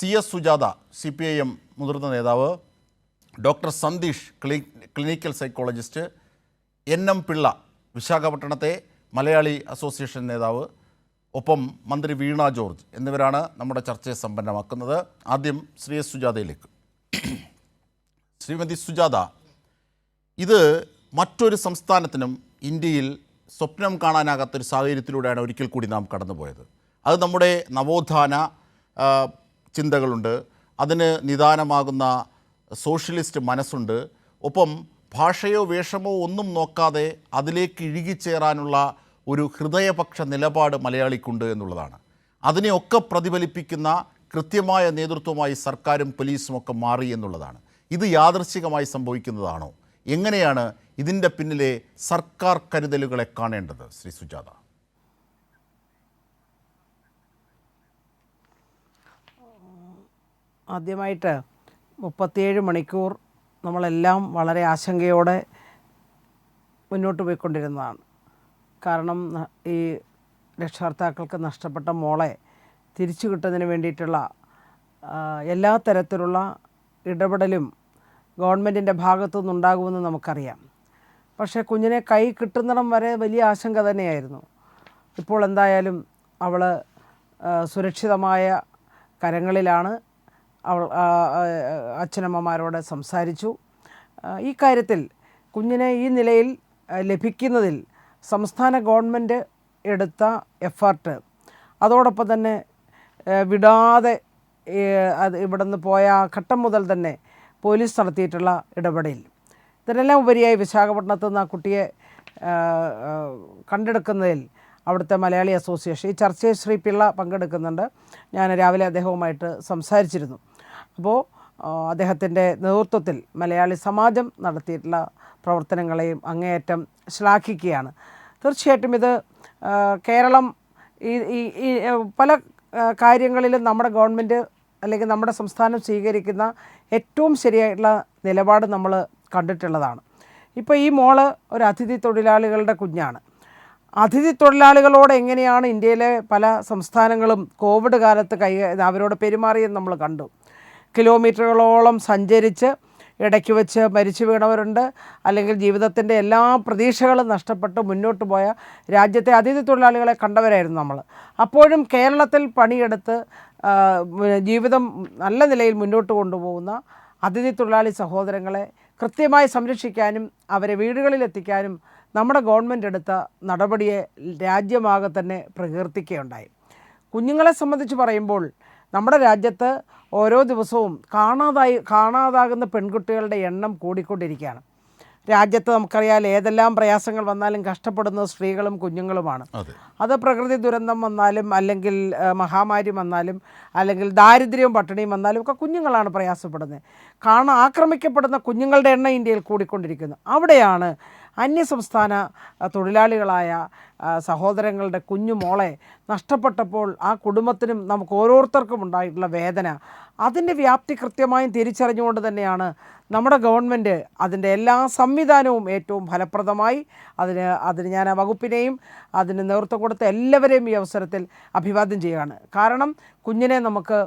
C S Sujatha C P I M മുതിർന്ന നേതാവ് doctor Sandeesh ക്ലി clinical psychologist N M Pillai വിശാഖപട്ടണത്തെ Malayali association നേതാവ് ഒപ്പം മന്ത്രി വീണ ജോർജ് എന്നിവരാണ് നമ്മുടെ ചർച്ചയെ സമ്പന്നമാക്കുന്നത്. ആദ്യം ശ്രീ എസ് സുജാതയിലേക്ക്. ശ്രീമതി സുജാത ഇത് മറ്റൊരു സംസ്ഥാനത്തിനും ഇന്ത്യയിൽ സ്വപ്നം കാണാനാകാത്തൊരു സാഹചര്യത്തിലൂടെയാണ് ഒരിക്കൽ കൂടി നാം കടന്നുപോയത്. അത് നമ്മുടെ നവോത്ഥാന ചിന്തകളുണ്ട്. അതിന് നിദാനമാകുന്ന സോഷ്യലിസ്റ്റ് മനസ്സുണ്ട്. ഒപ്പം ഭാഷയോ വേഷമോ ഒന്നും നോക്കാതെ അതിലേക്ക് ഇഴുകിച്ചേരാനുള്ള ഒരു ഹൃദയപക്ഷ നിലപാട് മലയാളിക്കുണ്ട് എന്നുള്ളതാണ്. അതിനെയൊക്കെ പ്രതിഫലിപ്പിക്കുന്ന കൃത്യമായ നേതൃത്വമായി സർക്കാരും പോലീസും ഒക്കെ മാറി എന്നുള്ളതാണ്. ഇത് യാദൃശ്ചികമായി സംഭവിക്കുന്നതാണോ? എങ്ങനെയാണ് ഇതിന്റെ പിന്നിലെ സർക്കാർ കരുതലുകളെ കാണേണ്ടത്? ശ്രീ സുജാത. ആദ്യമായിട്ട് മുപ്പത്തിയേഴ് മണിക്കൂർ നമ്മളെല്ലാം വളരെ ആശങ്കയോടെ മുന്നോട്ട് പോയിക്കൊണ്ടിരുന്നതാണ്. കാരണം ഈ രക്ഷകർത്താക്കൾക്ക് നഷ്ടപ്പെട്ട മോളെ തിരിച്ചു കിട്ടുന്നതിന് വേണ്ടിയിട്ടുള്ള എല്ലാ തരത്തിലുള്ള ഇടപെടലും ഗവൺമെന്റിന്റെ ഭാഗത്തു നിന്നുണ്ടാകുമെന്ന് നമുക്കറിയാം. പക്ഷേ കുഞ്ഞിനെ കൈ കിട്ടുന്നിടം വരെ വലിയ ആശങ്ക തന്നെയായിരുന്നു. ഇപ്പോൾ എന്തായാലും അവൾ സുരക്ഷിതമായ കരങ്ങളിലാണ് അവൾ അച്ഛനമ്മമാരോട് സംസാരിച്ചു. ഈ കാര്യത്തിൽ കുഞ്ഞിനെ ഈ നിലയിൽ ലഭിക്കുന്നതിൽ സംസ്ഥാന ഗവൺമെന്റ് എടുത്ത എഫർട്ട് അതോടൊപ്പം തന്നെ വിടാതെ അത് ഇവിടുന്ന് പോയ ആ ഘട്ടം മുതൽ തന്നെ പോലീസ് നടത്തിയിട്ടുള്ള ഇടപെടൽ. ഇതിനെല്ലാം ഉപരിയായി വിശാഖപട്ടണത്ത് നിന്ന് ആ കുട്ടിയെ കണ്ടെടുക്കുന്നതിൽ അവിടുത്തെ മലയാളി അസോസിയേഷൻ ഈ ചർച്ചയിൽ ശ്രീ പിള്ള പങ്കെടുക്കുന്നുണ്ട്. ഞാൻ രാവിലെ അദ്ദേഹവുമായിട്ട് സംസാരിച്ചിരുന്നു. അപ്പോൾ അദ്ദേഹത്തിന്റെ നേതൃത്വത്തിൽ മലയാളി സമാജം നടത്തിയിട്ടുള്ള പ്രവർത്തനങ്ങളെയും അങ്ങേയറ്റം ശ്ലാഘിക്കുകയാണ്. തീർച്ചയായിട്ടും ഇത് കേരളം ഈ പല കാര്യങ്ങളിലും നമ്മുടെ ഗവൺമെന്റ് അല്ലെങ്കിൽ നമ്മുടെ സംസ്ഥാനം സ്വീകരിക്കുന്ന ഏറ്റവും ശരിയായിട്ടുള്ള നിലപാട് നമ്മൾ കണ്ടിട്ടുള്ളതാണ്. ഇപ്പോൾ ഈ മോൾ ഒരു അതിഥി തൊഴിലാളികളുടെ കുഞ്ഞാണ്. അതിഥി തൊഴിലാളികളോട് എങ്ങനെയാണ് ഇന്ത്യയിലെ പല സംസ്ഥാനങ്ങളും കോവിഡ് കാലത്ത് കൈ അവരോട് പെരുമാറിയെന്ന് നമ്മൾ കണ്ടു. കിലോമീറ്ററുകളോളം സഞ്ചരിച്ച് ഇടയ്ക്ക് വെച്ച് മരിച്ചു വീണവരുണ്ട്. അല്ലെങ്കിൽ ജീവിതത്തിന്റെ എല്ലാ പ്രതീക്ഷകളും നഷ്ടപ്പെട്ട് മുന്നോട്ട് പോയ രാജ്യത്തെ അതിഥി തൊഴിലാളികളെ കണ്ടവരായിരുന്നു നമ്മൾ. അപ്പോഴും കേരളത്തിൽ പണിയെടുത്ത് ജീവിതം നല്ല നിലയിൽ മുന്നോട്ട് കൊണ്ടുപോകുന്ന അതിഥി തൊഴിലാളി സഹോദരങ്ങളെ കൃത്യമായി സംരക്ഷിക്കാനും അവരെ വീടുകളിലെത്തിക്കാനും നമ്മുടെ ഗവൺമെന്റ് എടുത്ത നടപടിയെ രാജ്യമാകെ തന്നെ പ്രകീർത്തിക്കുകയുണ്ടായി. കുഞ്ഞുങ്ങളെ സംബന്ധിച്ച് പറയുമ്പോൾ നമ്മുടെ രാജ്യത്ത് ഓരോ ദിവസവും കാണാതായി കാണാതാകുന്ന പെൺകുട്ടികളുടെ എണ്ണം കൂടിക്കൊണ്ടിരിക്കുകയാണ്. രാജ്യത്ത് നമുക്കറിയാം ഏതെല്ലാം പ്രയാസങ്ങൾ വന്നാലും കഷ്ടപ്പെടുന്നത് സ്ത്രീകളും കുഞ്ഞുങ്ങളുമാണ്. അതെ. പ്രകൃതി ദുരന്തം വന്നാലും അല്ലെങ്കിൽ മഹാമാരി വന്നാലും അല്ലെങ്കിൽ ദാരിദ്ര്യവും പട്ടിണിയും വന്നാലും ഒക്കെ കുഞ്ഞുങ്ങളാണ് പ്രയാസപ്പെടുന്നത്. കാണാൻ ആക്രമിക്കപ്പെടുന്ന കുഞ്ഞുങ്ങളുടെ എണ്ണം ഇന്ത്യയിൽ കൂടിക്കൊണ്ടിരിക്കുന്നു. അവിടെയാണ് അന്യസംസ്ഥാന തൊഴിലാളികളായ സഹോദരങ്ങളുടെ കുഞ്ഞു മോളെ നഷ്ടപ്പെട്ടപ്പോൾ ആ കുടുംബത്തിനും നമുക്ക് ഓരോരുത്തർക്കും ഉണ്ടായിട്ടുള്ള വേദന. അതിന്റെ വ്യാപ്തി കൃത്യമായും തിരിച്ചറിഞ്ഞുകൊണ്ട് തന്നെയാണ് നമ്മുടെ ഗവൺമെന്റ് അതിന്റെ എല്ലാ സംവിധാനവും ഏറ്റവും ഫലപ്രദമായി അതിന് അതിന് ഞാൻ ആ വകുപ്പിനെയും അതിന് നേതൃത്വം കൊടുത്ത എല്ലാവരെയും ഈ അവസരത്തിൽ അഭിവാദ്യം ചെയ്യുകയാണ്. കാരണം കുഞ്ഞിനെ നമുക്ക്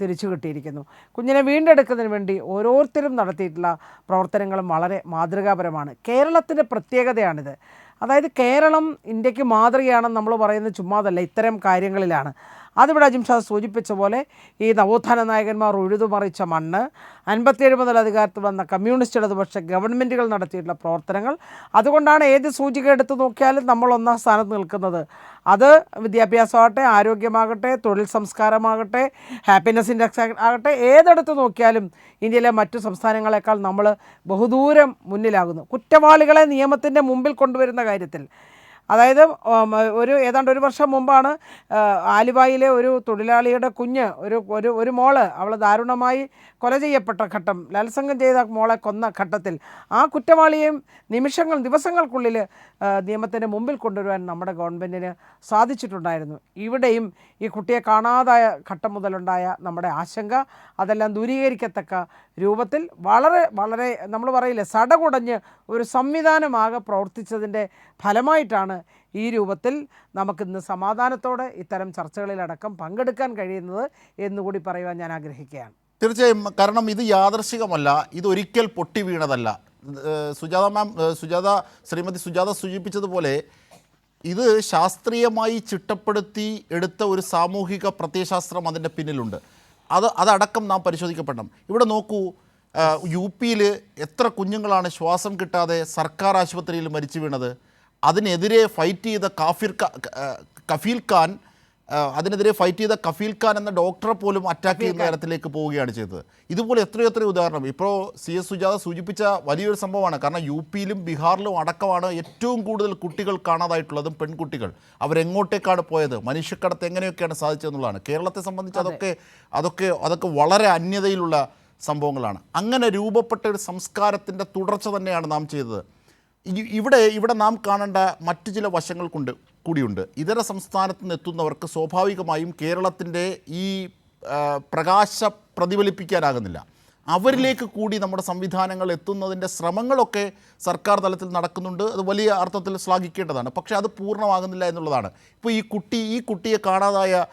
തിരിച്ചു കിട്ടിയിരിക്കുന്നു. കുഞ്ഞിനെ വീണ്ടെടുക്കുന്നതിന് വേണ്ടി ഓരോരുത്തരും നടത്തിയിട്ടുള്ള പ്രവർത്തനങ്ങളും വളരെ മാതൃകാപരമാണ്. കേരളത്തിന്റെ പ്രത്യേകതയാണിത്. അതായത് കേരളം ഇന്ത്യയ്ക്ക് മാതൃകയാണെന്ന് നമ്മൾ പറയുന്നത് ചുമ്മാതല്ല ഇത്തരം കാര്യങ്ങളിലാണ്. അതിവിടെ അജിംഷാദ് സൂചിപ്പിച്ച പോലെ ഈ നവോത്ഥാന നായകന്മാർ ഉഴുതുമറിച്ച മണ്ണ് അൻപത്തിയേഴ് മുതൽ അധികാരത്തിൽ വന്ന കമ്മ്യൂണിസ്റ്റ് ഇടതുപക്ഷ ഗവൺമെന്റുകൾ നടത്തിയിട്ടുള്ള പ്രവർത്തനങ്ങൾ അതുകൊണ്ടാണ് ഏത് സൂചിക എടുത്ത് നോക്കിയാലും നമ്മൾ ഒന്നാം സ്ഥാനത്ത് നിൽക്കുന്നത്. അത് വിദ്യാഭ്യാസമാകട്ടെ ആരോഗ്യമാകട്ടെ തൊഴിൽ സംസ്കാരമാകട്ടെ ഹാപ്പിനെസ് ഇൻഡെക്സ് ആകട്ടെ ഏതെടുത്ത് നോക്കിയാലും ഇന്ത്യയിലെ മറ്റു സംസ്ഥാനങ്ങളെക്കാൾ നമ്മൾ ബഹുദൂരം മുന്നിലാകുന്നു. കുറ്റവാളികളെ നിയമത്തിന്റെ മുമ്പിൽ കൊണ്ടുവരുന്ന കാര്യത്തിൽ അതായത് ഒരു ഏതാണ്ട് ഒരു വർഷം മുമ്പാണ് ആലുവായിലെ ഒരു തൊഴിലാളിയുടെ കുഞ്ഞ് ഒരു ഒരു ഒരു മോൾ അവൾ ദാരുണമായി കൊല ചെയ്യപ്പെട്ട ഘട്ടം ലാൽസംഗം ചെയ്ത മോളെ കൊന്ന ഘട്ടത്തിൽ ആ കുറ്റവാളിയെയും നിമിഷങ്ങൾ ദിവസങ്ങൾക്കുള്ളിൽ നിയമത്തിന്റെ മുമ്പിൽ കൊണ്ടുവരുവാൻ നമ്മുടെ ഗവൺമെന്റിന് സാധിച്ചിട്ടുണ്ടായിരുന്നു. ഇവിടെയും ഈ കുട്ടിയെ കാണാതായ ഘട്ടം മുതലുണ്ടായ നമ്മുടെ ആശങ്ക അതെല്ലാം ദൂരീകരിക്കത്തക്ക രൂപത്തിൽ വളരെ വളരെ നമ്മൾ പറയില്ലേ സടകുടഞ്ഞ് ഒരു സംവിധാനമാകെ പ്രവർത്തിച്ചതിന്റെ ഫലമായിട്ടാണ് ഈ രൂപത്തിൽ നമുക്കിന്ന് സമാധാനത്തോടെ ഇത്തരം ചർച്ചകളിലടക്കം പങ്കെടുക്കാൻ കഴിയുന്നത് എന്നുകൂടി പറയുവാൻ ഞാൻ ആഗ്രഹിക്കുകയാണ്. തീർച്ചയായും കാരണം ഇത് യാദർശികമല്ല ഇതൊരിക്കൽ പൊട്ടി വീണതല്ല. സുജാത മാം സുജാത ശ്രീമതി സുജാത സൂചിപ്പിച്ചതുപോലെ ഇത് ശാസ്ത്രീയമായി ചിട്ടപ്പെടുത്തി എടുത്ത ഒരു സാമൂഹിക പ്രത്യയശാസ്ത്രം അതിന്റെ പിന്നിലുണ്ട്. അത് അതടക്കം നാം പരിശോധിക്കപ്പെടണം. ഇവിടെ നോക്കൂ യു പിയിൽ എത്ര കുഞ്ഞുങ്ങളാണ് ശ്വാസം കിട്ടാതെ സർക്കാർ ആശുപത്രിയിൽ മരിച്ചു വീണത്? അതിനെതിരെ ഫൈറ്റ് ചെയ്ത കാഫിർ കഫീൽ ഖാൻ അതിനെതിരെ ഫൈറ്റ് ചെയ്ത കഫീൽ ഖാൻ എന്ന ഡോക്ടറെ പോലും അറ്റാക്ക് ചെയ്യുന്ന തരത്തിലേക്ക് പോവുകയാണ് ചെയ്തത്. ഇതുപോലെ എത്രയോ എത്രയോ ഉദാഹരണം. ഇപ്പോൾ സി എസ് സുജാത സൂചിപ്പിച്ച വലിയൊരു സംഭവമാണ്. കാരണം യു പിയിലും ബീഹാറിലും അടക്കമാണ് ഏറ്റവും കൂടുതൽ കുട്ടികൾ കാണാതായിട്ടുള്ളതും പെൺകുട്ടികൾ. അവരെങ്ങോട്ടേക്കാണ് പോയത്? മനുഷ്യക്കടത്ത് എങ്ങനെയൊക്കെയാണ് സാധിച്ചതെന്നുള്ളതാണ്. കേരളത്തെ സംബന്ധിച്ച് അതൊക്കെ അതൊക്കെ അതൊക്കെ വളരെ അന്യതയിലുള്ള സംഭവങ്ങളാണ്. അങ്ങനെ രൂപപ്പെട്ട ഒരു സംസ്കാരത്തിന്റെ തുടർച്ച തന്നെയാണ് നാം ചെയ്തത്. ഇവിടെ ഇവിടെ നാം കാണേണ്ട മറ്റു ചില വശങ്ങൾ കൊണ്ട് കൂടിയുണ്ട്. ഇതര സംസ്ഥാനത്ത് നിന്ന് എത്തുന്നവർക്ക് സ്വാഭാവികമായും കേരളത്തിന്റെ ഈ പ്രകാശ പ്രതിഫലിപ്പിക്കാനാകുന്നില്ല. അവരിലേക്ക് കൂടി നമ്മുടെ സംവിധാനങ്ങൾ എത്തുന്നതിന്റെ ശ്രമങ്ങളൊക്കെ സർക്കാർ തലത്തിൽ നടക്കുന്നുണ്ട്. അത് വലിയ അർത്ഥത്തിൽ ശ്ലാഘിക്കേണ്ടതാണ്. പക്ഷേ അത് പൂർണമാകുന്നില്ല എന്നുള്ളതാണ്. ഇപ്പോൾ ഈ കുട്ടി ഈ കുട്ടിയെ കാണാതായ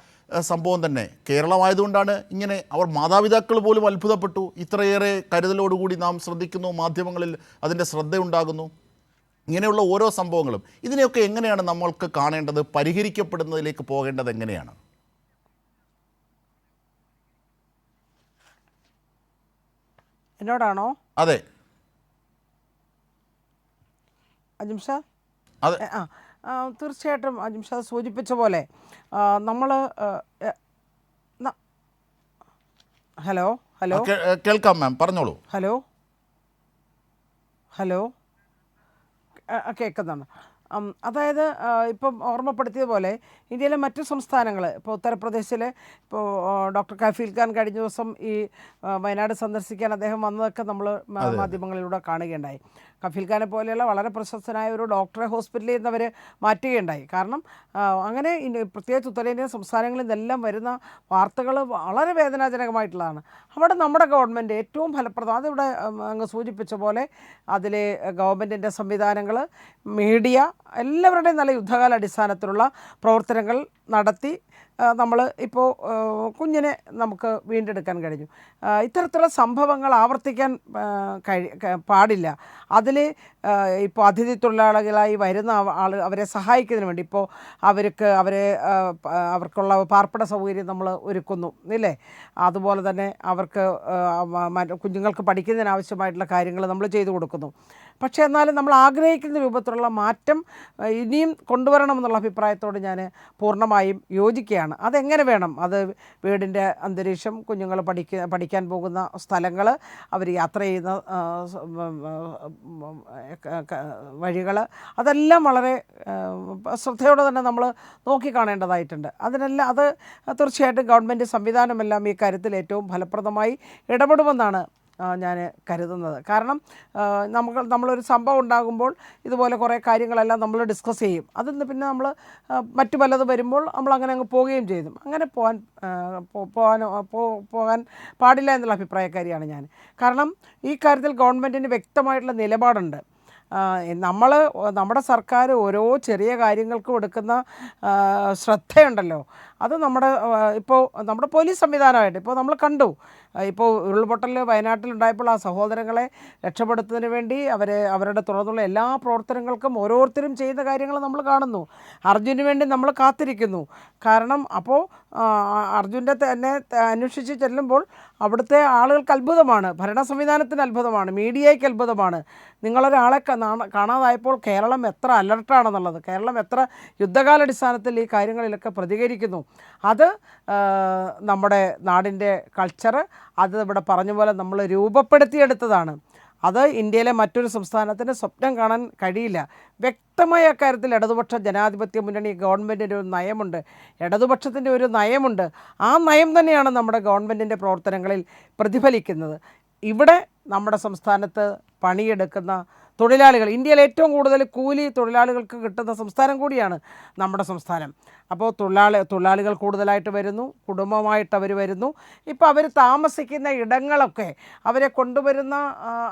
സംഭവം തന്നെ കേരളമായതുകൊണ്ടാണ് ഇങ്ങനെ അവർ മാതാപിതാക്കൾ പോലും അത്ഭുതപ്പെട്ടു. ഇത്രയേറെ കരുതലോടുകൂടി നാം ശ്രദ്ധിക്കുന്നു. മാധ്യമങ്ങളിൽ അതിന്റെ ശ്രദ്ധയുണ്ടാകുന്നു. ഇങ്ങനെയുള്ള ഓരോ സംഭവങ്ങളും. ഇതിനെയൊക്കെ എങ്ങനെയാണ് നമ്മൾക്ക് കാണേണ്ടത്? പരിഹരിക്കപ്പെടുന്നതിലേക്ക് പോകേണ്ടത് എങ്ങനെയാണ്? എന്നോടാണോ? അതെ. അജിംഷാ? അതെ. ആ. തീർച്ചയായിട്ടും അജിംഷാ സൂചിപ്പിച്ച പോലെ നമ്മൾ ഹലോ ഹലോ. കേൾക്കാം മാം. പറഞ്ഞോളൂ. ഹലോ? ഹലോ? കേൾക്കുന്നുണ്ട് ഉം, അതായത് ഇപ്പം ഓർമ്മപ്പെടുത്തിയതുപോലെ ഇന്ത്യയിലെ മറ്റു സംസ്ഥാനങ്ങൾ ഇപ്പോൾ ഉത്തർപ്രദേശിൽ ഇപ്പോൾ ഡോക്ടർ കഫീൽ ഖാൻ കഴിഞ്ഞ ദിവസം ഈ വയനാട് സന്ദർശിക്കാൻ അദ്ദേഹം വന്നതൊക്കെ നമ്മൾ മാധ്യമങ്ങളിലൂടെ കാണുകയുണ്ടായി. കഫീൽ ഖാനെ പോലെയുള്ള വളരെ പ്രശസ്തനായ ഒരു ഡോക്ടറെ ഹോസ്പിറ്റലിൽ നിന്ന് അവർ മാറ്റുകയുണ്ടായി. കാരണം അങ്ങനെ പ്രത്യേകിച്ച് ഉത്തരേന്ത്യൻ സംസ്ഥാനങ്ങളിൽ നിന്നെല്ലാം വരുന്ന വാർത്തകൾ വളരെ വേദനാജനകമായിട്ടുള്ളതാണ്. അവിടെ നമ്മുടെ ഗവൺമെന്റ് ഏറ്റവും ഫലപ്രദം അതിവിടെ അങ്ങ് സൂചിപ്പിച്ച പോലെ അതിലെ ഗവൺമെന്റിന്റെ സംവിധാനങ്ങൾ മീഡിയ എല്ലാവരുടെയും നല്ല യുദ്ധകാല അടിസ്ഥാനത്തിലുള്ള പ്രവർത്തനങ്ങൾ നടത്തി നമ്മൾ ഇപ്പോൾ കുഞ്ഞിനെ നമുക്ക് വീണ്ടെടുക്കാൻ കഴിഞ്ഞു. ഇത്തരത്തിലുള്ള സംഭവങ്ങൾ ആവർത്തിക്കാൻ കഴി പാടില്ല. അതിൽ ഇപ്പോൾ അതിഥി തൊഴിലാളികളായി വരുന്ന ആൾ അവരെ സഹായിക്കുന്നതിന് വേണ്ടി ഇപ്പോൾ അവർക്ക് അവരെ അവർക്കുള്ള പാർപ്പിട സൗകര്യം നമ്മൾ ഒരുക്കുന്നു ഇല്ലേ? അതുപോലെ തന്നെ അവർക്ക് കുഞ്ഞുങ്ങൾക്ക് പഠിക്കുന്നതിന് ആവശ്യമായിട്ടുള്ള കാര്യങ്ങൾ നമ്മൾ ചെയ്തു കൊടുക്കുന്നു. പക്ഷേ എന്നാലും നമ്മൾ ആഗ്രഹിക്കുന്ന രൂപത്തിലുള്ള മാറ്റം ഇനിയും കൊണ്ടുവരണമെന്നുള്ള അഭിപ്രായത്തോട് ഞാൻ പൂർണമായും യോജിക്കുകയാണ്. അതെങ്ങനെ വേണം? അത് വീടിന്റെ അന്തരീക്ഷം കുഞ്ഞുങ്ങൾ പഠിക്ക പഠിക്കാൻ പോകുന്ന സ്ഥലങ്ങൾ അവർ യാത്ര ചെയ്യുന്ന വഴികൾ അതെല്ലാം വളരെ ശ്രദ്ധയോടെ തന്നെ നമ്മൾ നോക്കിക്കാണേണ്ടതായിട്ടുണ്ട്. അതിനെല്ലാം അത് തീർച്ചയായിട്ടും ഗവൺമെന്റ് സംവിധാനമെല്ലാം ഈ കാര്യത്തിൽ ഏറ്റവും ഫലപ്രദമായി ഇടപെടുമെന്നാണ് ഞാൻ കരുതുന്നത്. കാരണം നമുക്ക് നമ്മളൊരു സംഭവം ഉണ്ടാകുമ്പോൾ ഇതുപോലെ കുറേ കാര്യങ്ങളെല്ലാം നമ്മൾ ഡിസ്കസ് ചെയ്യും. അതിൽ പിന്നെ നമ്മൾ മറ്റു പലത് വരുമ്പോൾ നമ്മൾ അങ്ങനെ അങ്ങ് പോവുകയും ചെയ്തു. അങ്ങനെ പോകാൻ പോകാൻ പോകാൻ പാടില്ല എന്നുള്ള അഭിപ്രായക്കാരിയാണ് ഞാൻ കാരണം ഈ കാര്യത്തിൽ ഗവൺമെന്റിന് വ്യക്തമായിട്ടുള്ള നിലപാടുണ്ട്. നമ്മൾ നമ്മുടെ സർക്കാർ ഓരോ ചെറിയ കാര്യങ്ങൾക്കും എടുക്കുന്ന ശ്രദ്ധയുണ്ടല്ലോ. അത് നമ്മുടെ ഇപ്പോൾ നമ്മുടെ പോലീസ് സംവിധാനമായിട്ട് ഇപ്പോൾ നമ്മൾ കണ്ടു. ഇപ്പോൾ ഉരുൾപൊട്ടൽ വയനാട്ടിലുണ്ടായപ്പോൾ ആ സഹോദരങ്ങളെ രക്ഷപ്പെടുത്തുന്നതിന് വേണ്ടി അവരെ അവരുടെ തുടർന്നുള്ള എല്ലാ പ്രവർത്തനങ്ങൾക്കും ഓരോരുത്തരും ചെയ്യുന്ന കാര്യങ്ങൾ നമ്മൾ കാണുന്നു. അർജുന് വേണ്ടി നമ്മൾ കാത്തിരിക്കുന്നു. കാരണം അപ്പോൾ അർജുന്റെ തന്നെ അന്വേഷിച്ച് ചെല്ലുമ്പോൾ അവിടുത്തെ ആളുകൾക്ക് അത്ഭുതമാണ്. ഭരണ സംവിധാനത്തിന് അത്ഭുതമാണ്. മീഡിയയ്ക്ക് അത്ഭുതമാണ്. നിങ്ങളൊരാളെ കാണാതായപ്പോൾ കേരളം എത്ര അലർട്ടാണെന്നുള്ളത് കേരളം എത്ര യുദ്ധകാലാടിസ്ഥാനത്തിൽ ഈ കാര്യങ്ങളിലൊക്കെ പ്രതികരിക്കുന്നു. അത് നമ്മുടെ നാടിന്റെ കൾച്ചർ അത് ഇവിടെ പറഞ്ഞ പോലെ നമ്മൾ രൂപപ്പെടുത്തിയെടുത്തതാണ്. അത് ഇന്ത്യയിലെ മറ്റൊരു സംസ്ഥാനത്തിന് സ്വപ്നം കാണാൻ കഴിയില്ല. വ്യക്തമായ കാര്യത്തിൽ ഇടതുപക്ഷ ജനാധിപത്യ മുന്നണി ഗവൺമെന്റിന്റെ ഒരു നയമുണ്ട്. ഇടതുപക്ഷത്തിന്റെ ഒരു നയമുണ്ട്. ആ നയം തന്നെയാണ് നമ്മുടെ ഗവൺമെന്റിന്റെ പ്രവർത്തനങ്ങളിൽ പ്രതിഫലിക്കുന്നത്. ഇവിടെ നമ്മുടെ സംസ്ഥാനത്ത് പണിയെടുക്കുന്ന തൊഴിലാളികൾ. ഇന്ത്യയിൽ ഏറ്റവും കൂടുതൽ കൂലി തൊഴിലാളികൾക്ക് കിട്ടുന്ന സംസ്ഥാനം കൂടിയാണ് നമ്മുടെ സംസ്ഥാനം. അപ്പോൾ തൊഴിലാളി തൊഴിലാളികൾ കൂടുതലായിട്ട് വരുന്നു കുടുംബമായിട്ട് അവർ വരുന്നു. ഇപ്പോൾ അവർ താമസിക്കുന്ന ഇടങ്ങളൊക്കെ അവരെ കൊണ്ടുവരുന്ന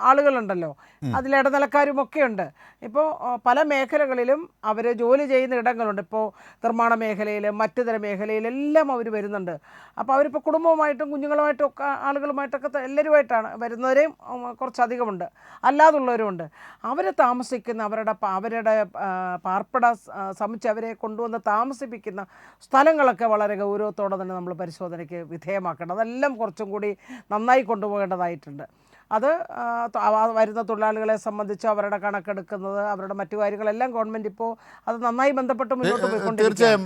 ആളുകളുണ്ടല്ലോ. അതിൽ ഇടനിലക്കാരും ഒക്കെ ഉണ്ട് ഇപ്പോൾ പല മേഖലകളിലും അവർ ജോലി ചെയ്യുന്ന ഇടങ്ങളുണ്ട്. ഇപ്പോൾ നിർമ്മാണ മേഖലയിൽ മറ്റു തര മേഖലയിലെല്ലാം അവർ വരുന്നുണ്ട്. അപ്പോൾ അവരിപ്പോൾ കുടുംബവുമായിട്ടും കുഞ്ഞുങ്ങളുമായിട്ടും ഒക്കെ ആളുകളുമായിട്ടൊക്കെ എല്ലാവരുമായിട്ടാണ് വരുന്നവരെയും കുറച്ചധികമുണ്ട്. അല്ലാതുള്ളവരുമുണ്ട്. അവർ താമസിക്കുന്ന അവരുടെ അവരുടെ പാർപ്പിട സമുച്ച അവരെ കൊണ്ടുവന്ന് താമസിപ്പിക്കുന്ന സ്ഥലങ്ങളൊക്കെ വളരെ ഗൗരവത്തോടെ തന്നെ നമ്മൾ പരിശോധനയ്ക്ക് വിധേയമാക്കണം. അതെല്ലാം കുറച്ചും കൂടി നന്നായി കൊണ്ടുപോകേണ്ടതായിട്ടുണ്ട്. അത് വരുന്ന തൊഴിലാളികളെ സംബന്ധിച്ച് അവരുടെ കണക്കെടുക്കുന്നത് അവരുടെ മറ്റു കാര്യങ്ങളെല്ലാം ഗവൺമെന്റ് ഇപ്പോൾ അത് നന്നായി ബന്ധപ്പെട്ട് മുന്നോട്ട് പോയിക്കൊണ്ടിരിക്കുകയാണ്.